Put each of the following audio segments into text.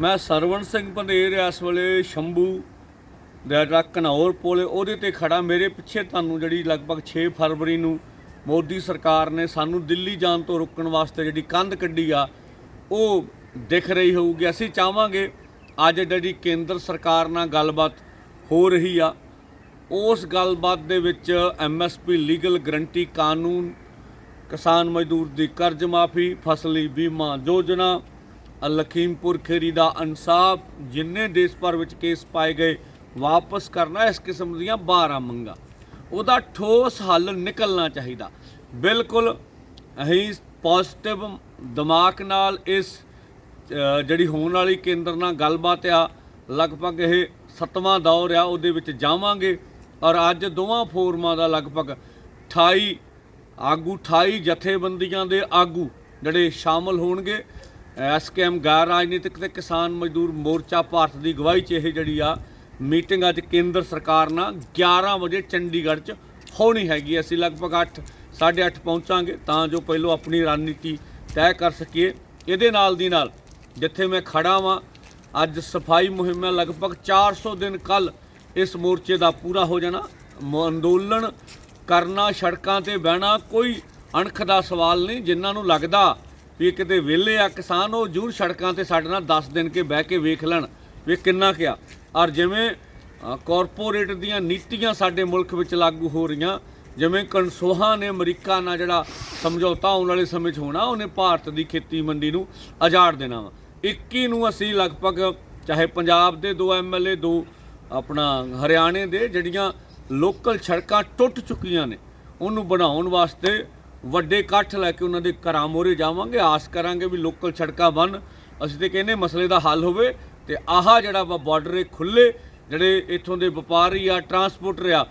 ਮੈਂ ਸਰਵਣ ਸਿੰਘ ਪੰਧੇਰ ਇਸ ਵੇਲੇ ਸ਼ੰਭੂ ਦਾ ਜਿਹੜਾ ਘਨੌਰ ਪੁਲ, ਉਹਦੇ ਤੇ ਖੜਾ। ਮੇਰੇ ਪਿੱਛੇ ਤੁਹਾਨੂੰ ਜਿਹੜੀ ਲਗਭਗ 6 ਫਰਵਰੀ ਨੂੰ ਮੋਦੀ ਸਰਕਾਰ ਨੇ ਸਾਨੂੰ ਦਿੱਲੀ ਜਾਣ ਤੋਂ ਰੋਕਣ ਵਾਸਤੇ ਜਿਹੜੀ ਕੰਧ ਕੱਢੀ ਆ, ਉਹ ਦਿਖ ਰਹੀ ਹੋਊਗੀ। ਅਸੀਂ ਚਾਹਾਂਗੇ ਅੱਜ ਜਿਹੜੀ ਕੇਂਦਰ ਸਰਕਾਰ ਨਾਲ ਗੱਲਬਾਤ ਹੋ ਰਹੀ ਆ, ਉਸ ਗੱਲਬਾਤ ਦੇ ਵਿੱਚ ਐਮਐਸਪੀ ਲੀਗਲ ਗਰੰਟੀ ਕਾਨੂੰਨ, ਕਿਸਾਨ ਮਜ਼ਦੂਰ ਦੀ ਕਰਜ਼ ਮਾਫੀ, ਫਸਲੀ ਬੀਮਾ, ਯੋਜਨਾ ਲਖੀਮਪੁਰ ਖੇਰੀ ਦਾ ਇਨਸਾਫ ਜਿੰਨੇ ਦੇਸ਼ ਭਰ ਵਿੱਚ ਕੇਸ ਪਾਏ ਗਏ, ਵਾਪਸ ਕਰਨਾ ਇਸ ਕਿਸਮ ਦੀਆਂ 12 ਮੰਗਾਂ। ਉਹਦਾ ਠੋਸ ਹੱਲ ਨਿਕਲਣਾ ਚਾਹੀਦਾ। ਬਿਲਕੁਲ ਅਸੀਂ ਪੋਜ਼ਿਟਿਵ ਦਿਮਾਗ ਨਾਲ ਇਸ ਜਿਹੜੀ ਹੋਣ ਵਾਲੀ ਕੇਂਦਰ ਨਾਲ ਗੱਲਬਾਤ ਆ, ਲਗਭਗ ਇਹ ਸੱਤਵਾਂ ਦੌਰ ਆ, ਉਹਦੇ ਵਿੱਚ ਜਾਵਾਂਗੇ। ਔਰ ਅੱਜ ਦੋਵਾਂ ਫੋਰਮਾਂ ਦਾ ਲਗਭਗ 28 ਆਗੂ 28 ਜਥੇਬੰਦੀਆਂ ਦੇ ਆਗੂ ਜਿਹੜੇ ਸ਼ਾਮਲ ਹੋਣਗੇ। ਐਸਕੇਐਮ ਗੈਰ ਰਾਜਨੀਤਿਕ ਤੇ ਕਿਸਾਨ ਮਜ਼ਦੂਰ ਮੋਰਚਾ ਭਾਰਤ ਦੀ ਗਵਾਹੀ 'ਚ ਇਹ ਜਿਹੜੀ ਆ ਮੀਟਿੰਗ ਅੱਜ ਕੇਂਦਰ ਸਰਕਾਰ ਨਾਲ 11 ਵਜੇ ਚੰਡੀਗੜ੍ਹ 'ਚ ਹੋਣੀ ਹੈਗੀ। ਅਸੀਂ ਲਗਭਗ 8 8:30 ਪਹੁੰਚਾਂਗੇ ਤਾਂ ਜੋ ਪਹਿਲੋਂ ਆਪਣੀ ਰਣਨੀਤੀ ਤੈਅ ਕਰ ਸਕੀਏ। ਇਹਦੇ ਨਾਲ ਦੀ ਨਾਲ ਜਿੱਥੇ ਮੈਂ ਖੜਾ ਵਾਂ, ਅੱਜ ਸਫ਼ਾਈ ਮੁਹਿੰਮ ਹੈ। ਲਗਭਗ 400 ਦਿਨ ਕੱਲ ਇਸ ਮੋਰਚੇ ਦਾ ਪੂਰਾ ਹੋ ਜਾਣਾ। ਅੰਦੋਲਨ ਕਰਨਾ, ਸੜਕਾਂ ਤੇ ਬਹਿਣਾ ਕੋਈ ਅਣਖ ਦਾ ਸਵਾਲ ਨਹੀਂ। ਜਿਨ੍ਹਾਂ ਨੂੰ ਲੱਗਦਾ ਵੀ ਕਿਤੇ ਵਿਹਲੇ ਆ ਕਿਸਾਨ ਉਹ ਜ਼ਰੂਰ ਸੜਕਾਂ ਤੇ ਸਾਡੇ ਨਾਲ 10 ਦਿਨ ਕੇ ਬਹਿ ਕੇ ਵੇਖ ਲੈਣ ਵੀ ਕਿੰਨਾ ਕਿਆ ਔਰ ਜਿਵੇਂ ਅ, ਕਾਰਪੋਰੇਟ ਦੀਆਂ ਨੀਤੀਆਂ ਸਾਡੇ ਮੁਲਕ ਵਿੱਚ ਲਾਗੂ ਹੋ ਰਹੀਆਂ ਜਿਵੇਂ ਕਨਸੋਹਾ ਨੇ ਅਮਰੀਕਾ ਨਾਲ ਜਿਹੜਾ ਸਮਝੌਤਾ ਆਉਣ ਵਾਲੇ ਸਮੇਂ 'ਚ ਹੋਣਾ ਉਹਨੇ ਭਾਰਤ ਦੀ ਖੇਤੀ ਮੰਡੀ ਨੂੰ ਆਜ਼ਾਦ ਦੇਣਾ ਵਾ। 21 ਨੂੰ ਅਸੀਂ ਲਗਭਗ ਚਾਹੇ ਪੰਜਾਬ ਦੇ ਦੋ ਐਮਐਲਏ ਦੋ ਆਪਣਾ ਹਰਿਆਣੇ ਦੇ ਜਿਹੜੀਆਂ ਲੋਕਲ ਸੜਕਾਂ ਟੁੱਟ ਚੁੱਕੀਆਂ ਨੇ ਉਹਨੂੰ ਬਣਾਉਣ ਵਾਸਤੇ ਵੱਡੇ ਇਕੱਠ ਲੈ ਕੇ ਉਹਨਾਂ ਦੇ ਘਰਾਂ ਮੋਰੇ ਜਾਵਾਂਗੇ। ਆਸ ਕਰਾਂਗੇ ਵੀ ਲੋਕਲ ਸੜਕਾਂ ਬਣ ਅਸੀਂ ਤੇ ਕਹਿੰਦੇ ਮਸਲੇ ਦਾ ਹੱਲ ਹੋਵੇ ਤੇ ਆਹਾ ਜਿਹੜਾ ਵਾ ਬਾਰਡਰ ਇਹ ਖੁੱਲੇ ਜਿਹੜੇ ਇੱਥੋਂ ਦੇ ਵਪਾਰੀ ਆ ਟਰਾਂਸਪੋਰਟਰ ਆ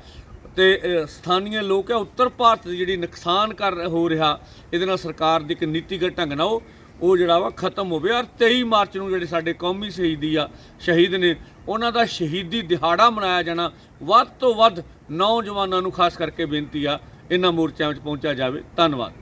ਤੇ ਅ, ਲੋਕ ਆ ਉੱਤਰ ਭਾਰਤ ਦੀ ਜਿਹੜੀ ਨੁਕਸਾਨ ਕਰ ਹੋ ਰਿਹਾ ਇਹਦੇ ਨਾਲ ਸਰਕਾਰ ਦੀ ਇੱਕ ਨੀਤੀਗਤ ਢੰਗ ਨਾਲ ਉਹ ਉਹ ਜਿਹੜਾ ਵਾ ਖਤਮ ਹੋਵੇ। ਔਰ 23 ਮਾਰਚ ਨੂੰ ਜਿਹੜੇ ਸਾਡੇ ਕੌਮੀ ਸ਼ਹੀਦੀ ਆ ਸ਼ਹੀਦ ਨੇ ਉਹਨਾਂ ਦਾ ਸ਼ਹੀਦੀ ਦਿਹਾੜਾ ਮਨਾਇਆ ਜਾਣਾ। ਵੱਧ ਤੋਂ ਵੱਧ ਨੌਜਵਾਨਾਂ ਨੂੰ ਖਾਸ ਕਰਕੇ ਬੇਨਤੀ ਆ ਇਹਨਾਂ ਮੋਰਚਿਆਂ ਵਿੱਚ ਪਹੁੰਚਿਆ ਜਾਵੇ। ਧੰਨਵਾਦ।